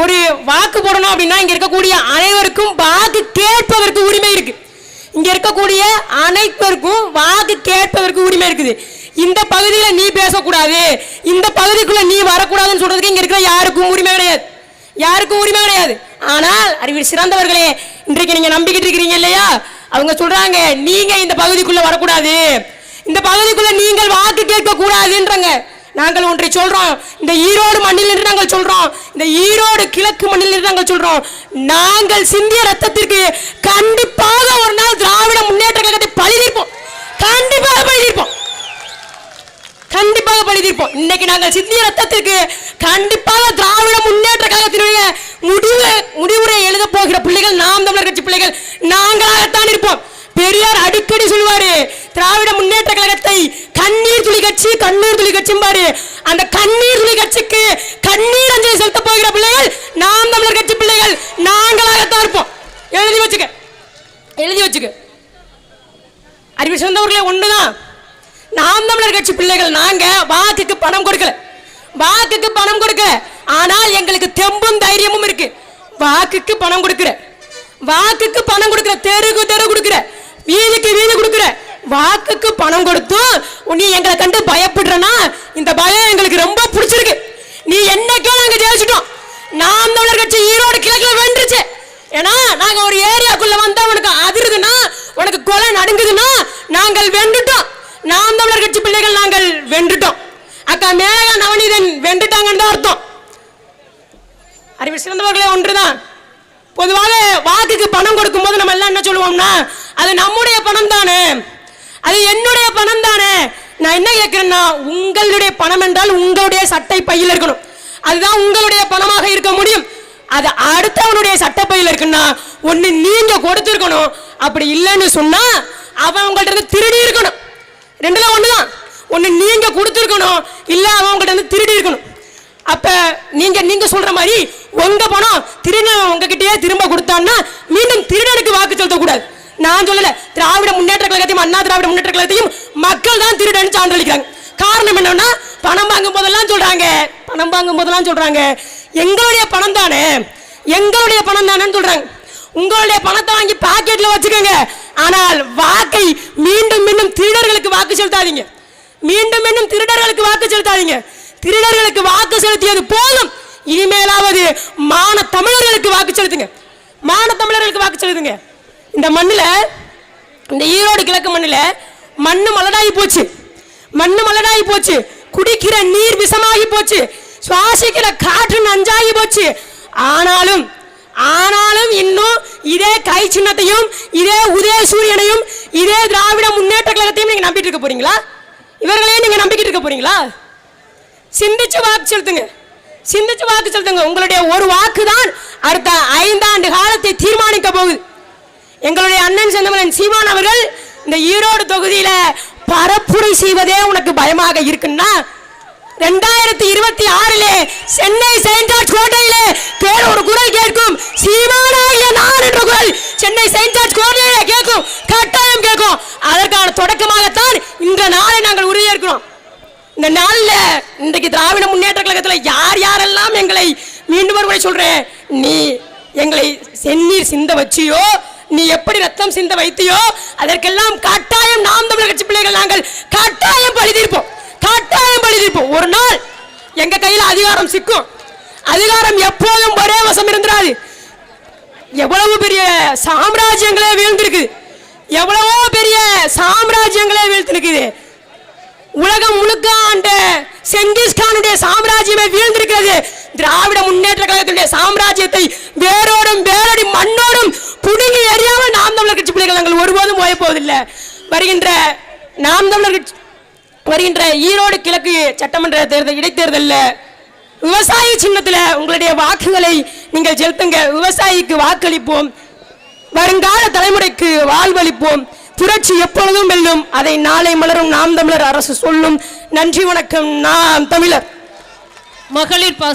ஒரு வாக்கு போடணும் அப்படின்னா இங்க இருக்கக்கூடிய அனைவருக்கும் வாக்கு கேட்பதற்கு உரிமை இருக்கு. இங்க இருக்கக்கூடிய அனைவருக்கும் வாக்கு கேட்பதற்கு உரிமை இருக்குது. இந்த பகுதியில நீ பேசக்கூடாது. இந்த பகுதிக்குள்ள நீ வரக்கூடாதுன்னு சொல்றதுக்கு இங்க இருக்கிற யாருக்கும் உரிமை கிடையாது. யாருக்கும் உரிமை கிடையாது. ஆனால் அறிவியல் சிறந்தவர்களே இன்றைக்கு நீங்க நம்பிக்கிட்டு இருக்கிறீங்க இல்லையா? அவங்க சொல்றாங்க நீங்க இந்த பகுதிக்குள்ள வரக்கூடாது. இந்த பகுதிக்குள்ள நீங்கள் வாக்கு கேட்கக்கூடாதுன்றாங்க. நாங்கள் ஒன்றை சொல்றோம். இந்த ஈரோடு மண்ணில் இருந்து நாங்கள் சொல்றோம். இந்த ஈரோடு கிழக்கு மண்ணில் இருந்து நாங்கள் சொல்றோம். நாங்கள் சிந்திய ரத்தத்திற்கு கண்டிப்பாக ஒரு நாள் திராவிட முன்னேற்ற கழகத்தை பழி தீர்ப்போம். கண்டிப்பாக பழி தீர்ப்போம். கண்டிப்பாக பழி தீர்ப்போம். இன்னைக்கு நாங்கள் சிந்திய ரத்தத்திற்கு கண்டிப்பாக திராவிட முன்னேற்ற கழகத்தினுடைய முடிவு முடிவுரை எழுத போகிற பிள்ளைகள் நாம் தமிழர் கட்சி பிள்ளைகள் நாங்களாகத்தான் இருப்போம். பெரியார் அடிக்கடி சொல்வாரு திராவிட கழகத்தை கண்ணீர் துளி கட்சி கண்ணீர் துளி கட்சி பாரு. அந்த கண்ணீர் துளி கட்சிக்கு கண்ணீர் அஞ்சலி செலுத்த போகிற பிள்ளைகள் நாம் தமிழர் கட்சி பிள்ளைகள். நாங்களாகத்தான் இருப்போம். எழுதி வச்சுக்க. எழுதி வச்சுக்க. அறிவு சிறந்தவர்களே ஒண்ணுதான். நாம் தமிழர் கட்சி பிள்ளைகள் நாங்க வாக்குக்கு பணம் கொடுக்கல. வாக்குக்கு பணம் கொடுக்கல. ஆனால் எங்களுக்கு தெம்பும் தைரியமும் இருக்கு. வாக்குக்கு பணம் கொடுக்கிற வாக்குக்கு பணம் கொடுக்கிற வீதிக்கு வீதி கொடுக்கிற வாக்குக்கு பணம் கொடுத்தும் நீ எங்களை கண்டு பயப்படுறனா இந்த பயம் எங்களுக்கு ரொம்ப பிடிச்சிருக்கு நீ என்னைக்கோ நாங்க ஜெயிச்சிட்டோம் நாம் தமிழர் கட்சி ஈரோடு கிழக்குல வென்றுச்சு. ஏன்னா நாங்க ஒரு ஏரியாக்குள்ள வந்தா உனக்கு அதிருதுன்னா உனக்கு கொலை நடுங்குதுன்னா நாங்கள் வென்றுட்டோம். நாம் தமிழர் கட்சி பிள்ளைகள் நாங்கள் வென்றுட்டோம். அக்கா மேலகா நவநீதன் வென்றுட்டாங்கன்னு தான் அர்த்தம். அறிவு சிறந்தவர்களே ஒன்றுதான். பொதுவாக வாக்குக்கு பணம் கொடுக்கும் போது நம்ம எல்லாம் என்ன சொல்லுவோம்னா அது நம்முடைய பணம் தானே. அது என்னுடைய பணம் தானே. நான் என்ன கேட்கிறேன்னா உங்களுடைய பணம் என்றால் உங்களுடைய சட்டை பையில் இருக்கணும். அதுதான் உங்களுடைய பணமாக இருக்க முடியும். அது அடுத்தவனுடைய சட்டப்பையில் இருக்குன்னா ஒன்று நீங்க கொடுத்துருக்கணும். அப்படி இல்லைன்னு சொன்னா அவன் உங்கள்கிட்ட இருந்து திருடி இருக்கணும். ரெண்டுல ஒண்ணுதான். ஒன்று நீங்க கொடுத்துருக்கணும் இல்லை அவன் உங்கள்கிட்ட இருந்து திருடி இருக்கணும். அப்ப நீங்க நீங்க சொல்ற மாதிரி உங்க பணம் திருடன் உங்ககிட்டயே திரும்ப கொடுத்தான்னா மீண்டும் திருடனுக்கு வாக்கு செலுத்தக்கூடாது. நான் சொல்லல திராவிட முன்னேற்ற கழகத்தையும் அண்ணா திராவிட முன்னேற்ற கழகத்தையும் மக்கள் தான் திருடன்னு சான்றளிக்கிறாங்க. காரணம் என்னன்னா பணம் வாங்கும் போதெல்லாம் சொல்றாங்க. பணம் வாங்கும் போதெல்லாம் சொல்றாங்க. எங்களுடைய பணம் தானே? எங்களுடைய பணம் தானேன்னு சொல்றாங்க. உங்களுடைய பணத்தை வாங்கி பாக்கெட்ல வச்சுக்கோங்க. ஆனால் வாக்கை மீண்டும் மீண்டும் திருடர்களுக்கு வாக்கு செலுத்தாதீங்க. மீண்டும் மீண்டும் திருடர்களுக்கு வாக்கு செலுத்தாதீங்க. திருடர்களுக்கு வாக்கு செலுத்தியது போதும். இனிமேலாவது மான தமிழர்களுக்கு வாக்கு செலுத்துங்க. மான தமிழர்களுக்கு வாக்கு செலுத்துங்க. இந்த மண்ணில் இந்த ஈரோடு கிழக்கு மண்ணில் மண்ணு மலடாகி போச்சு. மண்ணு மலடாகி போச்சு. குடிக்கிற நீர் விஷமாகி போச்சு. சுவாசிக்கிற காற்று நஞ்சாகி போச்சு. ஆனாலும் ஆனாலும் இன்னும் இதே கை சின்னத்தையும் இதே உதய சூரியனையும் இதே திராவிட முன்னேற்ற கழகத்தையும் நீங்க நம்பிட்டு இருக்க போறீங்களா? இவர்களையும் நீங்க நம்பிக்கிட்டு இருக்க போறீங்களா? சிந்திச்சு வாக்கு செலுத்துங்க. சிந்திச்சு வாக்கு செலுத்துங்க. உங்களுடைய ஒரு வாக்கு தான் அடுத்த ஐந்தாண்டு காலத்தை தீர்மானிக்க போகுது. எங்களுடைய அண்ணன் செந்தமலன் சீமான் அவர்கள் இந்த ஈரோடு தொகுதியில பரப்புரை செய்வதே உனக்கு பயமாக இருக்குன்னா ரெண்டாயிரத்தி இருபத்தி ஆறிலே சென்னை செயின்ட் ஜார்ஜ் கோட்டையிலே பேர் ஒரு குரல் கேட்கும். சீமானாகிய நான் என்ற குரல். சென்னை செயின்ட் ஜார்ஜ் கோட்டையிலே கேட்கும். கட்டாயம் கேட்கும். அதற்கான தொடக்கமாகத்தான் இந்த நாளை நாங்கள் உறுதியேற்கிறோம். இந்த நாளில் இன்றைக்கு திராவிட முன்னேற்ற கழகத்தில் யார் யாரெல்லாம் எங்களை மீண்டும் ஒரு முறை சொல்றேன். நீ எங்களை செந்நீர் சிந்த வச்சியோ நீ எப்படி ரத்தம் சிந்த வைத்தியோ அதற்கெல்லாம் கட்டாயம் நாம் தமிழர் கட்சி பிள்ளைகள் நாங்கள் கட்டாயம் பழி தீர்ப்போம். கட்டாயம் பலி தீர்ப்போம். ஒரு நாள் எங்க கையில அதிகாரம் சிக்கும். அதிகாரம் எப்போதும் ஒரே வசம் இருந்துராது. எவ்வளவு பெரிய சாம்ராஜ்யங்களே வீழ்ந்திருக்கு. எவ்வளவோ பெரிய சாம்ராஜ்யங்களே வீழ்த்திருக்குது உலகம் முழுக்க ஆண்ட செங்கிஸ்கானுடைய சாம்ராஜ்யமே வீழ்ந்திருக்கிறது. திராவிட முன்னேற்ற கழகத்தினுடைய சாம்ராஜ்யத்தை வேரோடும் வேரோடி மண்ணோடும் புடுங்கி எறியாமல் நாம் தமிழர் கட்சி பிள்ளைகள் நாங்கள் ஒருபோதும் போயப்போவதில்லை வருகின்ற நாம் தமிழர் கட்சி வருகின்ற ஈரோடு கிழக்கு சட்டமன்ற தேர்தல் இடைத்தேர்தலில் விவசாயி சின்னத்தில் உங்களுடைய வாக்குகளை நீங்கள் செலுத்துங்க. விவசாயிக்கு வாக்களிப்போம். வருங்கால தலைமுறைக்கு வாழ்வளிப்போம். புரட்சி எப்பொழுதும் வெல்லும். அதை நாளை மலரும் நாம் தமிழர் அரசு சொல்லும். நன்றி வணக்கம். நாம் தமிழர். மகளிர் பாச